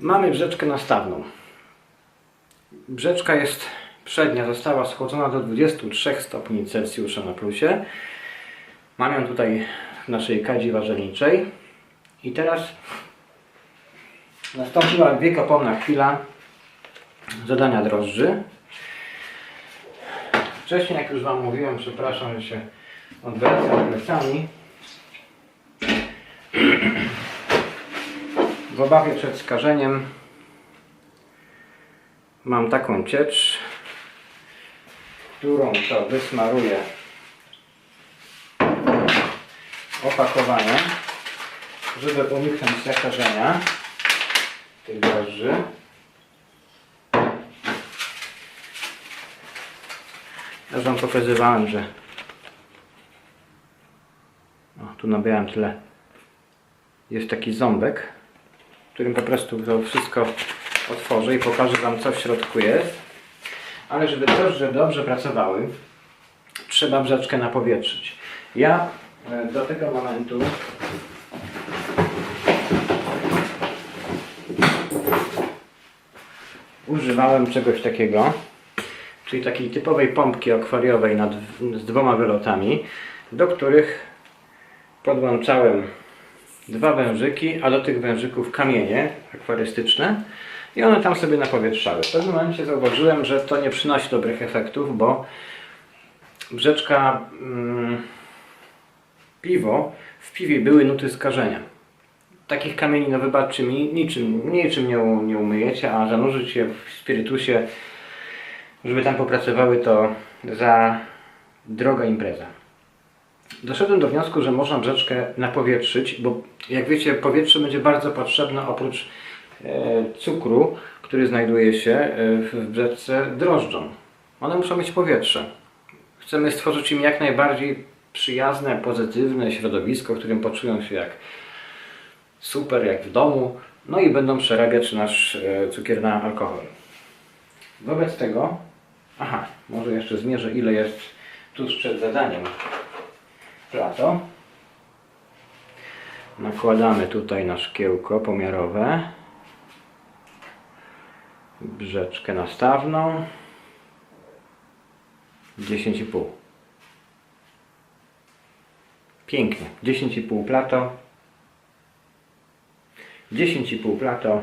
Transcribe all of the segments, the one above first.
Mamy brzeczkę nastawną. Brzeczka jest przednia, została schłodzona do 23 stopni Celsjusza na plusie. Mam ją tutaj w naszej kadzi warzelniczej. I teraz nastąpiła wiekopomna chwila dodania drożdży. Wcześniej, jak już Wam mówiłem, przepraszam, że się odwracam plecami. W obawie przed skażeniem mam taką ciecz, którą to wysmaruję opakowanie, żeby uniknąć zakażenia tych drożdży. Ja już Wam pokazywałem, że o, tu nabiałem tyle. Jest taki ząbek, którym po prostu to wszystko otworzę i pokażę Wam co w środku jest. Ale żeby drożdże dobrze pracowały, trzeba brzeczkę napowietrzyć. Ja e, do tego momentu używałem czegoś takiego, czyli takiej typowej pompki akwariowej nad, z dwoma wylotami, do których podłączałem dwa wężyki, a do tych wężyków kamienie akwarystyczne i one tam sobie napowietrzały. W pewnym momencie zauważyłem, że to nie przynosi dobrych efektów, bo brzeczka mm, piwo, w piwie były nuty skażenia. Takich kamieni, no wybaczcie mi, niczym, niczym nie, nie umyjecie, a zanurzyć je w spirytusie, żeby tam popracowały, to za droga impreza. Doszedłem do wniosku, że można brzeczkę napowietrzyć, bo jak wiecie, powietrze będzie bardzo potrzebne oprócz e, cukru, który znajduje się e, w brzeczce drożdżą. One muszą mieć powietrze. Chcemy stworzyć im jak najbardziej przyjazne, pozytywne środowisko, w którym poczują się jak super, jak w domu, no i będą przerabiać nasz e, cukier na alkohol. Wobec tego, aha, może jeszcze zmierzę ile jest tuż przed zadaniem plato. Nakładamy tutaj na szkiełko pomiarowe. Brzeczkę nastawną. 10,5. Pięknie. 10,5 plato. 10,5 plato.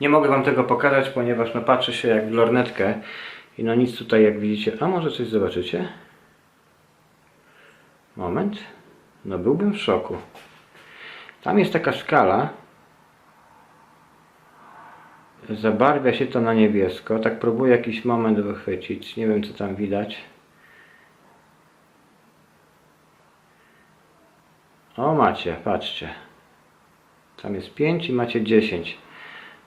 Nie mogę Wam tego pokazać, ponieważ no patrzę się jak w lornetkę i no nic tutaj jak widzicie. A może coś zobaczycie? Moment. No byłbym w szoku. Tam jest taka skala. Zabarwia się to na niebiesko. Tak próbuję jakiś moment wychwycić. Nie wiem co tam widać. O macie, patrzcie. Tam jest 5 i macie 10.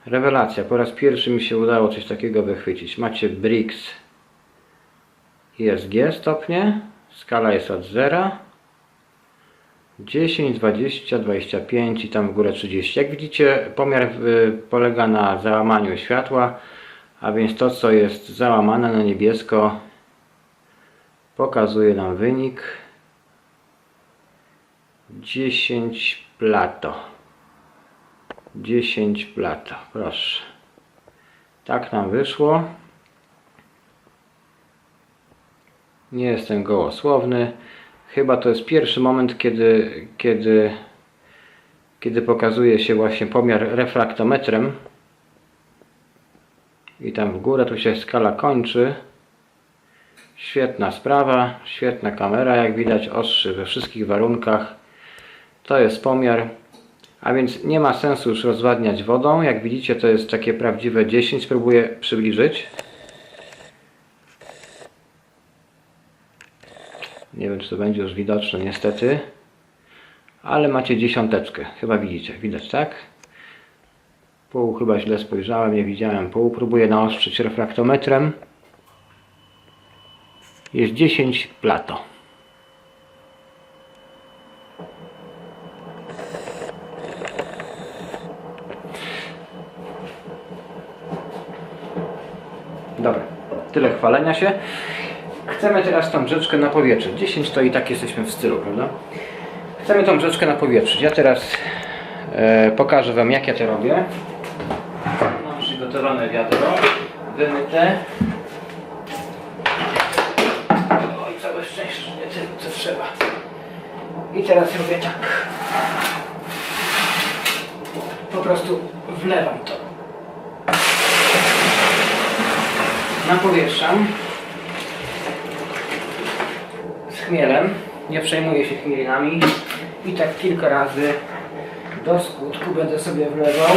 Rewelacja. Po raz pierwszy mi się udało coś takiego wychwycić. Macie BRICS ISG stopnie. Skala jest od 0. 10, 20, 25 i tam w górę 30. Jak widzicie, pomiar y, polega na załamaniu światła, a więc to, co jest załamane na niebiesko, pokazuje nam wynik 10 plato. 10 plato, proszę. Tak nam wyszło. Nie jestem gołosłowny. Chyba to jest pierwszy moment, kiedy, kiedy, kiedy pokazuje się właśnie pomiar refraktometrem. I tam w górę tu się skala kończy. Świetna sprawa, świetna kamera, jak widać ostrzy we wszystkich warunkach. To jest pomiar, a więc nie ma sensu już rozwadniać wodą. Jak widzicie to jest takie prawdziwe 10, spróbuję przybliżyć. Nie wiem, czy to będzie już widoczne, niestety. Ale macie dziesiąteczkę. Chyba widzicie. Widać, tak? Pół chyba źle spojrzałem, nie widziałem pół. Próbuję naostrzyć refraktometrem. Jest 10 plato. Dobra, tyle chwalenia się. Chcemy teraz tą brzeczkę napowietrzyć. 10 to i tak jesteśmy w stylu, prawda? Chcemy tą brzeczkę napowietrzyć. Ja teraz e, pokażę Wam jak ja to robię. Mam przygotowane wiadro, wymyte. Oj, całe szczęście, nie tyle co trzeba. I teraz robię tak. Po prostu wlewam to. Napowietrzam. Z chmielem. Nie przejmuję się chmielinami. I tak kilka razy do skutku będę sobie wlewał.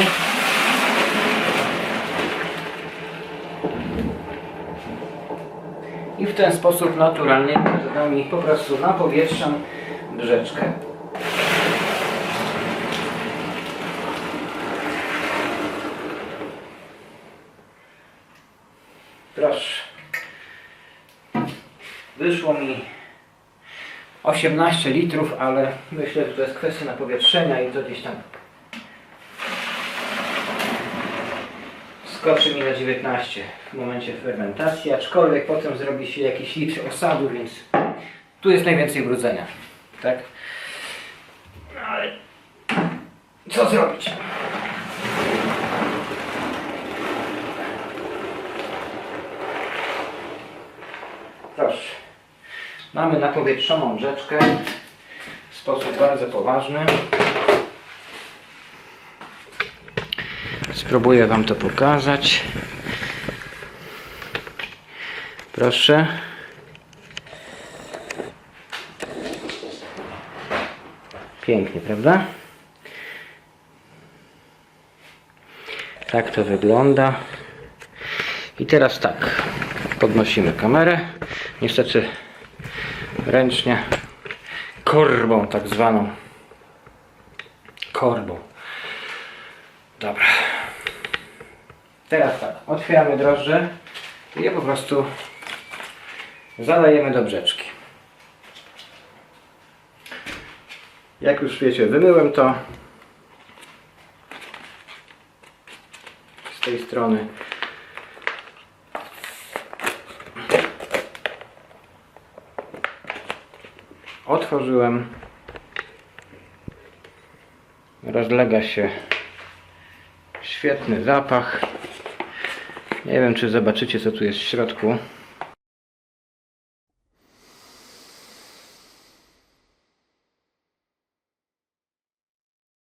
I w ten sposób naturalnymi metodami po prostu napowietrzam brzeczkę. Proszę. Wyszło mi 18 litrów, ale myślę, że to jest kwestia napowietrzenia i to gdzieś tam skoczy mi na 19 w momencie fermentacji, aczkolwiek potem zrobi się jakiś litr osadu, więc tu jest najwięcej brudzenia. Tak? Ale co zrobić? Proszę. Mamy napowietrzoną rzeczkę w sposób bardzo poważny. Spróbuję Wam to pokazać. Proszę. Pięknie, prawda? Tak to wygląda. I teraz tak. Podnosimy kamerę. Niestety ręcznie korbą tak zwaną. Korbą. Dobra. Teraz tak, otwieramy drożdże i je po prostu zalejemy do brzeczki. Jak już wiecie, wymyłem to z tej strony. Otworzyłem. Rozlega się świetny zapach. Nie wiem, czy zobaczycie, co tu jest w środku.